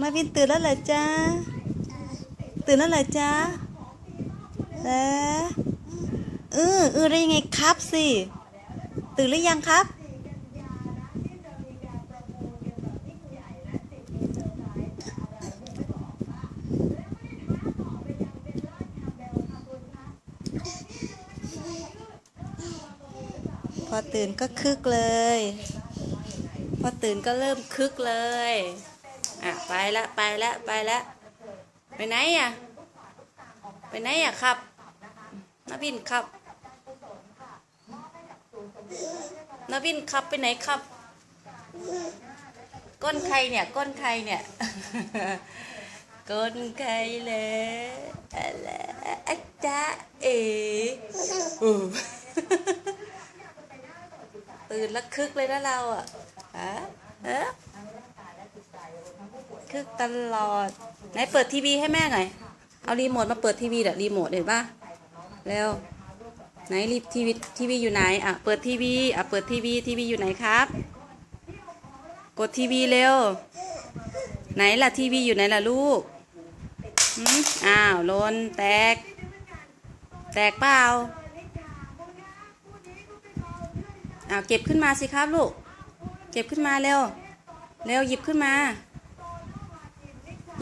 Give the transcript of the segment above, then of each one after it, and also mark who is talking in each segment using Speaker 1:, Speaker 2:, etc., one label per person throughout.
Speaker 1: มาวินตื่นแล้วเหรอจ๊ะ ตื่นแล้วเหรอจ๊ะเออเออเออได้ยังไงครับสิ ตื่นหรือยังครับ พอตื่นก็คึกเลย พอตื่นก็เริ่มคึกเลย อะไปละไปละไปละไปไหนอะไปไหนอะครับนาบินครับนาบินครับไปไหนครับ ก้นใครเนี่ยก้นใครเนี่ยก้นใครเลยอะไรอาจาเอ๋ตื่นแล้วคึกเลยนะเราอะฮะเอ๊ะ คึกตลอด ไหนเปิดทีวีให้แม่หน่อย เอารีโมทมาเปิดทีวีเดี๋ยวรีโมทเห็นปะเร็วไหนรีทีวีทีวีอยู่ไหน อะ เปิดทีวี อะ เปิดทีวีทีวีอยู่ไหนครับ กดทีวีเร็ว ไหนล่ะทีวีอยู่ไหนล่ะลูกอ้าวลนแตก แตกเปล่าอ้าวเก็บขึ้นมาสิครับลูก เก็บขึ้นมาเร็ว เร็วหยิบขึ้นมา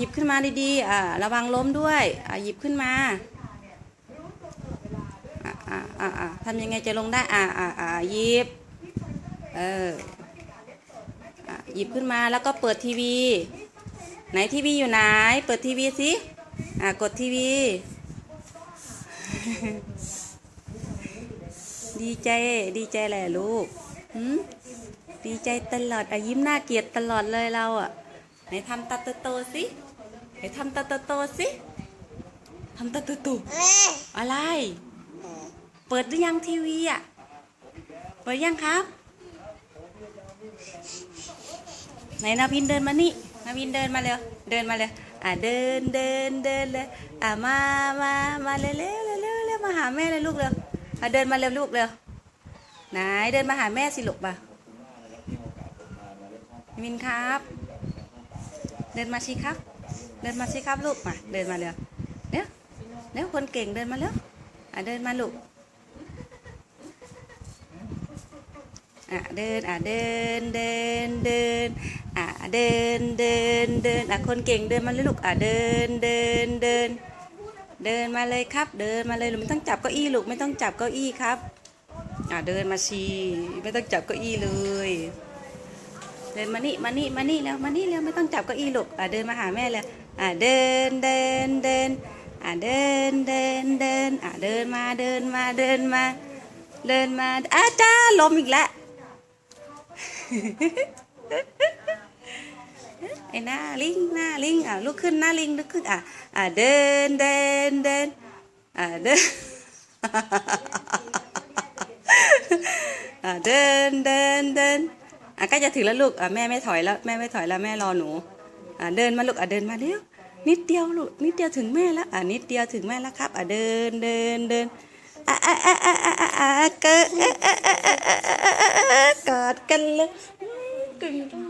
Speaker 1: หยิบขึ้นมาดีๆอ่าระวังล้มด้วยอ่าหยิบขึ้นมาอ่าอ่าอ่าอ่าทำยังไงจะลงได้อ่าอ่าอ่าหยิบเอออะหยิบขึ้นมาแล้วก็เปิดทีวี ไหนทีวีอยู่ไหน เปิดทีวีสิอ่ากดทีวี ดีใจดีใจแหละลูกดีใจตลอดอะยิ้มหน้าเกียดตลอดเลยเราอะ ไหนทำตาโตๆสิไหนทำตาโตๆสิทำตาโตๆอะไร เปิดหรือยังทีวีอะ เปิดยังครับ ไหนนาวินเดินมานี่นาวินเดินมาเร็ว เดินมาเร็ว อะเดินเดินเดินเลย อะมามามาเร็วเร็วเร็วเร็วมาหาแม่เลยลูกเร็วอะเดินมาเร็วลูกเร็ว ไหนเดินมาหาแม่สิลูกป่วินครับ เดินมาสิครับ เดินมาสิครับลูกมาเดินมาเร็วเร็วเร็วคนเก่งเดินมาเร็วอะเดินมาลูกอะเดินอะเดินเดินเดินอะเดินเดินเดินอะคนเก่งเดินมาเลยลูกอะเดินเดินเดินเดินมาเลยครับ เดินมาเลยลูกไม่ต้องจับเก้าอี้ลูกไม่ต้องจับเก้าอี้ครับอะเดินมาชีไม่ต้องจับเก้าอี้เลย ดินมานี่มานี่มานี่แล้วมานี่แล้วไม่ต้องจับเก้าอี้ลูกอะเดินมาหาแม่เลยอะเดินเดินเดินอะเดินเดินเดินอะเดินมาเดินมาเดินมาเดินมาอาจ้าล้มอีกแล้วไอ้หน้าลิงหน้าลิงอะลุกขึ้นหน้าลิงลุกขึ้นอะอะเดินเดินเดินอะเดินอะเดินเดินเดิน อะใกล้จะถึงแล้วลูกอะแม่ไม่ถอยแล้วแม่ไม่ถอยแล้วแม่รอหนูอะเดินมาลูกอะเดินมาเร็วนิดเดียวลูกนิดเดียวถึงแม่แล้วอะนิดเดียวถึงแม่แล้วครับอะเดินเดินเดินอะอะอะอะอะอะอะเกิดอะอะอะอะอะอะอะกอดกันเลยกึ่งจัง